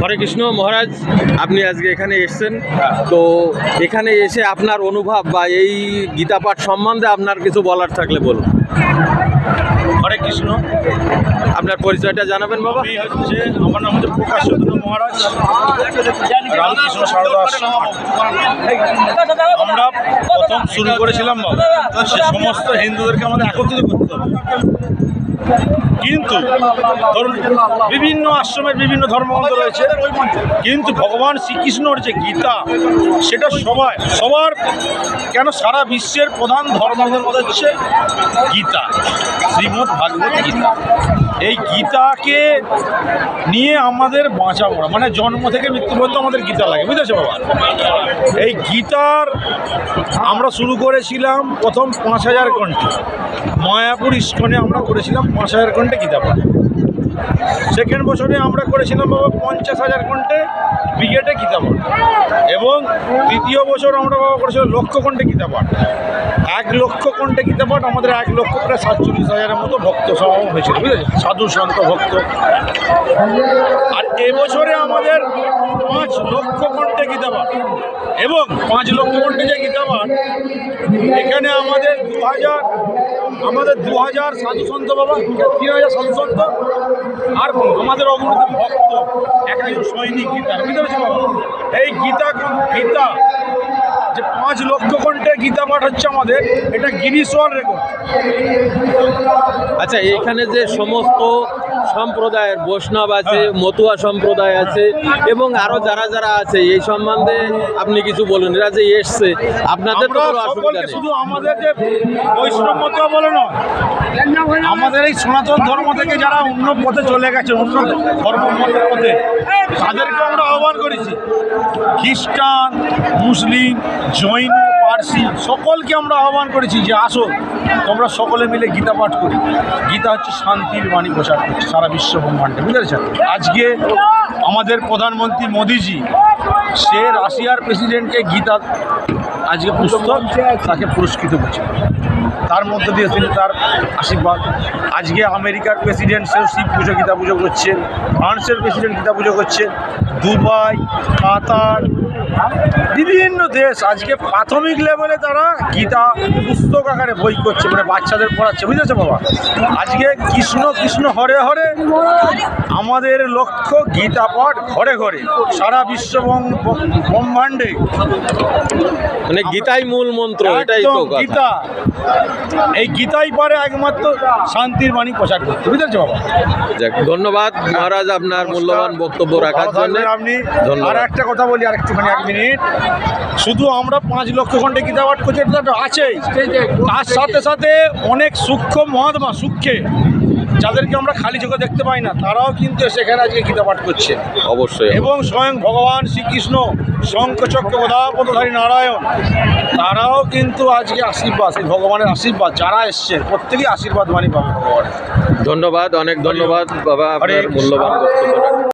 হরে কৃষ্ণ মহারাজ আপনি আজকে এখানে এসছেন। তো এখানে এসে আপনার অনুভব বা এই গীতা পাঠ সম্বন্ধে আপনার কিছু বলার থাকলে বলুন। হরে কৃষ্ণ। আপনার পরিচয়টা জানাবেন বাবা। হচ্ছে আমার নাম হচ্ছে প্রকাশ চন্দ্র মহারাজ। রামকৃষ্ণ সারদা আশ্রম। আমরা প্রথম শুরু করেছিলাম সে সমস্ত হিন্দুদেরকে আমাদের একত্রিত করতে হবে। কিন্তু ধরুন, বিভিন্ন আশ্রমের বিভিন্ন ধর্মগ্রন্থ রয়েছে। কিন্তু ভগবান শ্রীকৃষ্ণর যে গীতা, সেটা সবাই, সবার কেন সারা বিশ্বের প্রধান ধর্মগ্রন্থ হচ্ছে গীতা, শ্রীমদ্ ভাগবত গীতা। এই গীতাকে নিয়ে আমাদের বাঁচা পড়া মানে জন্ম থেকে মৃত্যু পর্যন্ত আমাদের গীতা লাগে, বুঝেছ বাবা? এই গীতার আমরা শুরু করেছিলাম প্রথম পাঁচ হাজার কণ্ঠে মায়াপুর ইস্কনে আমরা করেছিলাম পাঁচ হাজার কণ্ঠে গীতা পাঠ সেকেন্ড বছরে আমরা করেছিলাম বাবা পঞ্চাশ হাজার কণ্ঠে ব্রিগেডে গীতা পাঠ। এবং তৃতীয় বছর আমরা বাবা করেছিলাম লক্ষ কণ্ঠে গীতা পাঠ। এক লক্ষ কণ্ঠে গীতা পাঠ, আমাদের এক লক্ষ প্রায় সাতচল্লিশ হাজারের মতো ভক্ত সমাগম হয়েছিল বুঝেছি সাধু, সন্ত, ভক্ত। আর এবছরে আমাদের পাঁচ লক্ষ কণ্ঠে গীতা পাঠ। এবং পাঁচ লক্ষ কণ্ঠে যে গীতা পাঠ, এখানে আমাদের দু হাজার, আমাদের দু হাজার সাধু সন্ত বাবা, তিন হাজার সাধু সন্ত আর আমাদের অগণিত ভক্ত একটা সৈনিক গীতা বুঝতে পেরেছি এই গীতা গীতা, যে পাঁচ লক্ষ ঘন্টায় গীতা পাঠ হচ্ছে আমাদের, এটা গিনিস ওয়ার্ল্ড রেকর্ড আচ্ছা এখানে যে সমস্ত সম্প্রদায়ের বৈষ্ণব আছে মতুয়া সম্প্রদায় আছে এবং আরও যারা যারা আছে এই সম্বন্ধে আপনি কিছু বলুন এরা যে এসছে আপনাদের তো আমরা কোনো অসুবিধা নেই। শুধু আমাদের যে বৈষ্ণব মতো বলে নয় আমাদের এই সনাতন ধর্ম থেকে যারা অন্য পথে চলে গেছে অন্য ধর্ম মতের পথে তাদেরকে আমরা আহ্বান করেছি। খ্রিস্টান মুসলিম জৈন পার্সি সকলকে আমরা আহ্বান করেছি যে আসো, তোমরা সকলে মিলে গীতা পাঠ করি। গীতা হচ্ছে শান্তির বাণী প্রচার করছে সারা বিশ্ব ব্রহ্মাণ্ডে বুঝতে আজকে আমাদের প্রধানমন্ত্রী মোদিজি, সে রাশিয়ার প্রেসিডেন্টকে গীতা আজকে পুস্তক তাকে পুরস্কৃত করছে তার মধ্য দিয়ে তিনি তার আশীর্বাদ। আজকে আমেরিকার প্রেসিডেন্ট সেও শিব পুজো, গীতা পুজো করছেন ফ্রান্সের প্রেসিডেন্ট গীতা পুজো করছেন দুবাই, কাতার বিভিন্ন দেশ আজকে প্রাথমিক লেভেলে তারা গীতা পুস্তক আকারে বই করছে মানে বাচ্চাদের পড়াচ্ছে বুঝেছ বাবা? আজকে কৃষ্ণ কৃষ্ণ হরে হরে আমাদের লক্ষ্য গীতা পাঠ ঘরে ঘরে সারা বিশ্ব ব্রহ্মাণ্ডে। মানে গীতাই মূল মন্ত্র এটাই তো গীতা। এই গীতাই পারে একমাত্র শান্তির বাণী প্রচার করতে বুঝেছ বাবা? ধন্যবাদ। মহারাজ আপনার মূল্যবান বক্তব্য রাখার জন্য। আপনি ধন্যবাদ। আর একটা কথা বলি আর একটুখানি এক মিনিট। শুধু আমরা পাঁচ লক্ষ ঘণ্টা গীতা পাঠ করছি এটা তো আছেই। তার সাথে সাথে অনেক সূক্ষ্ম মহাত্মা সূক্ষ্মে যাদেরকে আমরা খালি চোখে দেখতে পাই না তারাও কিন্তু সেখানে আজকে গীতা পাঠ করছে অবশ্যই এবং স্বয়ং ভগবান শ্রীকৃষ্ণ শঙ্খচক্র গদাপদধারী নারায়ণ তারাও কিন্তু আজকে আশীর্বাদ এই ভগবানের আশীর্বাদ যারা এসছে প্রত্যেকেই আশীর্বাদ বাণী পাবে ভগবানের। ধন্যবাদ অনেক ধন্যবাদ বাবা আপনার মূল্যবান বক্তব্য